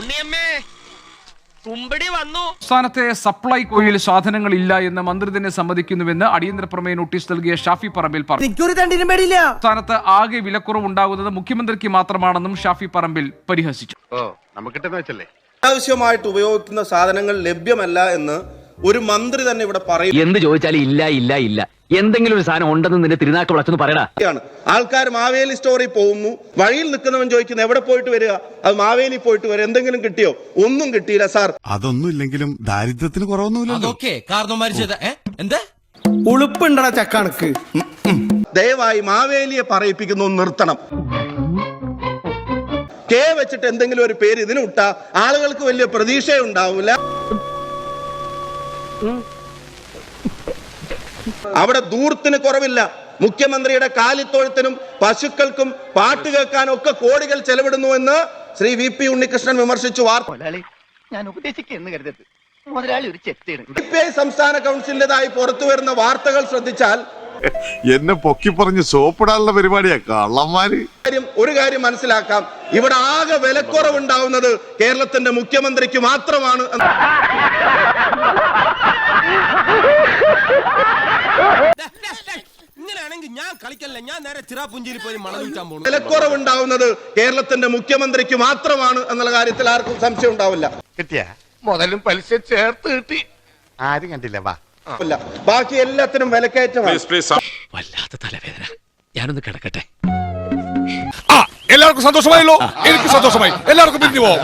ഉണ്ണിയമ്മേ തുമ്പടി വന്നു. സംസ്ഥാനത്തെ സപ്ലൈകോയിൽ സാധനങ്ങൾ ഇല്ല എന്ന് മന്ത്രി തന്നെ സമ്മതിക്കുന്നുവെന്ന് അടിയന്തര പ്രമേയ നോട്ടീസ് നൽകിയ ഷാഫി പറമ്പിൽ പറഞ്ഞു. സംസ്ഥാനത്ത് ആകെ വിലക്കുറവ് ഉണ്ടാകുന്നത് മുഖ്യമന്ത്രിക്ക് മാത്രമാണെന്നും ഷാഫി പറമ്പിൽ പരിഹസിച്ചു. അത്യാവശ്യമായിട്ട് ഉപയോഗിക്കുന്ന സാധനങ്ങൾ ലഭ്യമല്ല എന്ന് ഒരു മന്ത്രി തന്നെ ഇവിടെ പറയും. എന്ത് ചോദിച്ചാലും ഇല്ല ഇല്ല ഇല്ല. എന്തെങ്കിലും ഒരു സാധനം ഉണ്ടെന്ന് നിന്റെ തിരുനാക്ക് വിളച്ചെന്ന് പറയടാ. ആൾക്കാർ മാവേലി സ്റ്റോറിൽ പോകുന്നു. വഴിയിൽ നിൽക്കുന്നവൻ ചോദിക്കുന്നു എവിടെ പോയിട്ട് വരിക? അത് മാവേലി പോയിട്ട് വരിക എന്തെങ്കിലും കിട്ടിയോ? ഒന്നും കിട്ടിയില്ല സാർ. അതൊന്നും ഇല്ലെങ്കിലും ദാരിദ്ര്യത്തിന് കുറവൊന്നും ഉളുപ്പുണ്ടടാ ചക്കണക്ക്. ദയവായി മാവേലിയെ പറയിപ്പിക്കുന്നു നിർത്തണം. കെ വെച്ചിട്ട് എന്തെങ്കിലും ഒരു പേര് ഇതിന് വിട്ടാ ആളുകൾക്ക് വലിയ പ്രതീക്ഷ ഉണ്ടാവില്ല അവിടെ ദൂർത്തിന് കുറവില്ല. മുഖ്യമന്ത്രിയുടെ കാലിത്തോഴത്തിനും പശുക്കൾക്കും പാട്ട് കേൾക്കാനും ഒക്കെ കോടികൾ ചെലവിടുന്നു എന്ന് ശ്രീ വി പി ഉണ്ണികൃഷ്ണൻ വിമർശിച്ചു. വാർത്ത ഞാൻ ഉപദേശിക്കുന്നു കരുതരുത്. മുതലാളി ഒരു ചെത്തിയാണ് സി പി സംസ്ഥാന കൗൺസിലിന്റേതായി പുറത്തു വരുന്ന വാർത്തകൾ ശ്രദ്ധിച്ചാൽ എന്നെ പൊക്കി പറഞ്ഞ് സോപ്പിടാനുള്ള പരിപാടിയാ കള്ളന്മാര്. കാര്യം ഒരു കാര്യം മനസ്സിലാക്കാം. ഇവിടെ ആകെ വിലക്കുറവുണ്ടാവുന്നത് കേരളത്തിന്റെ മുഖ്യമന്ത്രിക്ക് മാത്രമാണ് എന്ന് ഇങ്ങനെയാണെങ്കിൽ ഞാൻ കളിക്കല്ല? ഞാൻ നേരെ ചിറാപുഞ്ചിയിൽ പോയി മണം വിൽക്കാൻ പോണു. വിലക്കുറവുണ്ടാവുന്നത് കേരളത്തിന്റെ മുഖ്യമന്ത്രിക്ക് മാത്രമാണ് എന്നുള്ള കാര്യത്തിൽ ആർക്കും സംശയം ഉണ്ടാവില്ല. കിട്ടിയ? മുതലും പലിശ ചേർത്ത് കിട്ടി. ആരും കണ്ടില്ല വാ. ഇല്ല. ബാക്കി എല്ലാത്തിനും വിലക്കയറ്റമാണ്. വല്ലാത്ത തലവേദന. ഞാനൊന്ന് കിടക്കട്ടെ. എല്ലാവർക്കും സന്തോഷമായല്ലോ. എനിക്ക് സന്തോഷമായി. എല്ലാവർക്കും പിരിഞ്ഞു പോവാം.